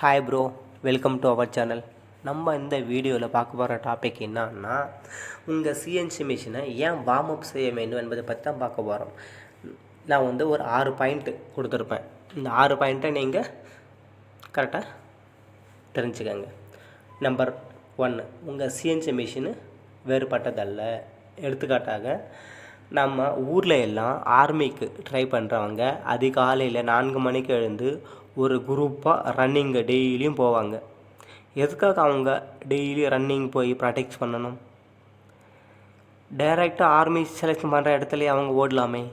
Hi bro welcome to our channel நம்ம இந்த வீடியோவில் பார்க்க போகிற டாபிக் என்னன்னா உங்கள் சிஎன்சி மிஷினை ஏன் வார்ம் அப் செய்ய வேண்டும் என்பதை பற்றி தான் பார்க்க போகிறோம் நான் வந்து ஒரு ஆறு பாயிண்ட்டு கொடுத்துருப்பேன். இந்த ஆறு பாயிண்ட்டை நீங்கள் கரெக்டாக தெரிஞ்சுக்கங்க. நம்பர் ஒன்று உங்கள் சிஎன்சி மிஷினு வேறுபட்டதல்ல. எடுத்துக்காட்டாக நம்ம ஊரில் எல்லாம் ஆர்மிக்கு ட்ரை பண்ணுறவங்க அதிகாலையில் நான்கு மணிக்கு எழுந்து ஒரு குரூப்பாக ரன்னிங்கு டெய்லியும் போவாங்க. எதுக்காக அவங்க டெய்லி ரன்னிங் போய் ப்ராக்டிக்ஸ் பண்ணணும்? டைரெக்டாக ஆர்மி செலெக்ஷன் பண்ணுற இடத்துலையே அவங்க ஓடலாமே.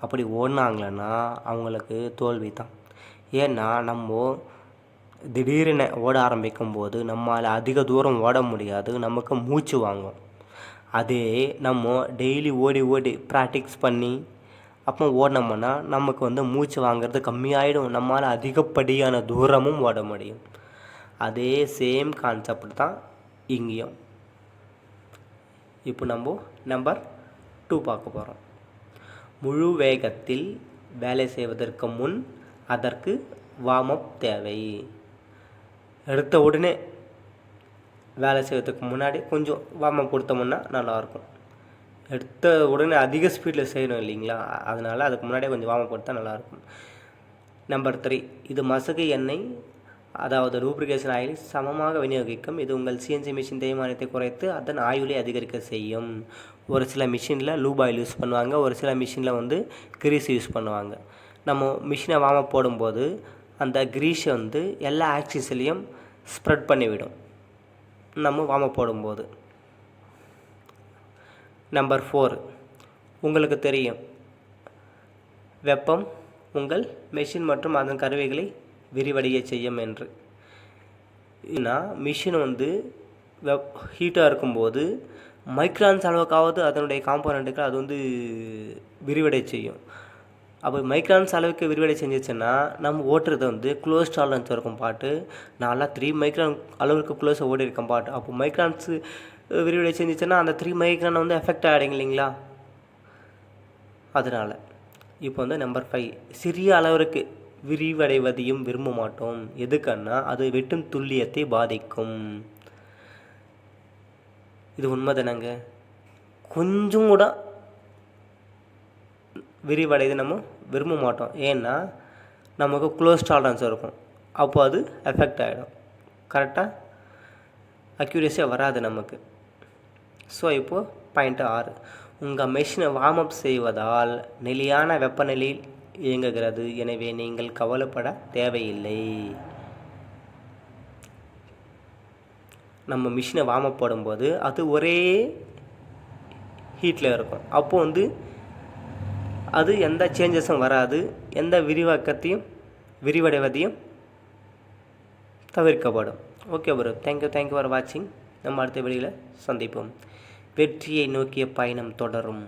அப்படி ஓடினாங்களன்னா அவங்களுக்கு தோல்வி தான். ஏன்னா நம்ம திடீர்னு ஓட ஆரம்பிக்கும் போது நம்மளால் அதிக தூரம் ஓட முடியாது. நமக்கு மூச்சு வாங்கும். அதே நம்ம டெய்லி ஓடி ஓடி ப்ராக்டிக்ஸ் பண்ணி அப்போ ஓடினோம்னா நமக்கு வந்து மூச்சு வாங்குறது கம்மியாயிடும். நம்மளால் அதிகப்படியான தூரமும் ஓட முடியும். அதே சேம் கான்செப்ட் தான் இங்கேயும். இப்போ நம்ம நம்பர் டூ பார்க்க போகிறோம் முழு வேகத்தில் வேலை செய்வதற்கு முன் அதற்கு வார்ம் அப் தேவை. எடுத்த உடனே வேலை செய்வதற்கு முன்னாடி கொஞ்சம் வார்ம் அப் கொடுத்தோம்னா நல்லாயிருக்கும் எடுத்த உடனே அதிக ஸ்பீடில் செய்யணும் இல்லைங்களா? அதனால் அதுக்கு முன்னாடியே கொஞ்சம் வார்ம் அப் கொடுத்தா நல்லாயிருக்கும் நம்பர் த்ரீ இது மசகு எண்ணெய் அதாவது ரூப்ரிகேஷன் ஆயில் சமமாக விநியோகிக்கும். இது உங்கள் சிஎன்சி மிஷின் தேய்மானத்தை குறைத்து அதன் ஆயுளை அதிகரிக்க செய்யும். ஒரு சில மிஷினில் லூப் ஆயில் யூஸ் பண்ணுவாங்க ஒரு சில மிஷினில் வந்து கிரீஸ் யூஸ் பண்ணுவாங்க. நம்ம மிஷினை வாம போடும்போது அந்த கிரீஸை வந்து எல்லா ஆக்சிஸ்லேயும் ஸ்ப்ரெட் பண்ணிவிடும். நம்ம வாம போடும்போது. நம்பர் ஃபோர் உங்களுக்கு தெரியும். வெப்பம் உங்கள் மெஷின் மற்றும் அதன் கருவிகளை விரிவடைய செய்யும் என்று. ஏன்னா மிஷின் வந்து வெப் ஹீட்டாக இருக்கும்போது மைக்ரான்ஸ் அளவுக்காவது அதனுடைய காம்போனண்ட்டுக்கு அது வந்து விரிவடை செய்யும். அப்போ மைக்ரான்ஸ் அளவுக்கு விரிவடை செஞ்சிச்சுன்னா நம்ம ஓட்டுறது வந்து க்ளோஸ் டாலரன்ஸ் இருக்கும் பாட்டு. நான்லாம் த்ரீ மைக்ரான் அளவுக்கு க்ளோஸாக ஓடி இருக்கேன் பாட்டு. அப்போ மைக்ரான்ஸு விரிவடை செஞ்சிச்சுன்னா அந்த த்ரீ மைக்ரான் வந்து எஃபெக்ட் ஆகிடுங்க இல்லைங்களா? அதனால் இப்போ வந்து நம்பர் ஃபைவ் சிறிய அளவிற்கு விரிவடைவதையும் விரும்ப மாட்டோம். எதுக்குன்னா அது வெட்டும் துல்லியத்தை பாதிக்கும். இது உண்மை தானேங்க கொஞ்சம் கூட விரிவடையது நம்ம விரும்ப மாட்டோம் ஏன்னா நமக்கு க்ளோஸ் டாலரன்ஸ் இருக்கும். அப்போ அது எஃபெக்ட் ஆகிடும் கரெக்டாக அக்யூரேசியாக வராது நமக்கு. ஸோ இப்போது பாயிண்ட் ஆறு. உங்கள் மெஷினை வார்ம் அப் செய்வதால் நிலையான வெப்பநிலையில் இயங்குகிறது. எனவே நீங்கள் கவலைப்பட தேவையில்லை. நம்ம மிஷினை வார்ம் அப் போடும்போது அது ஒரே ஹீட்டில் இருக்கும். அப்போது வந்து அது எந்த சேஞ்சஸும் வராது எந்த விரிவாக்கத்தையும் விரிவடைவதையும் தவிர்க்கப்படும். Okay bro thank you thank you for வாட்சிங் நம்ம அடுத்த வெளியில் சந்திப்போம். வெற்றியை நோக்கிய பயணம் தொடரும்.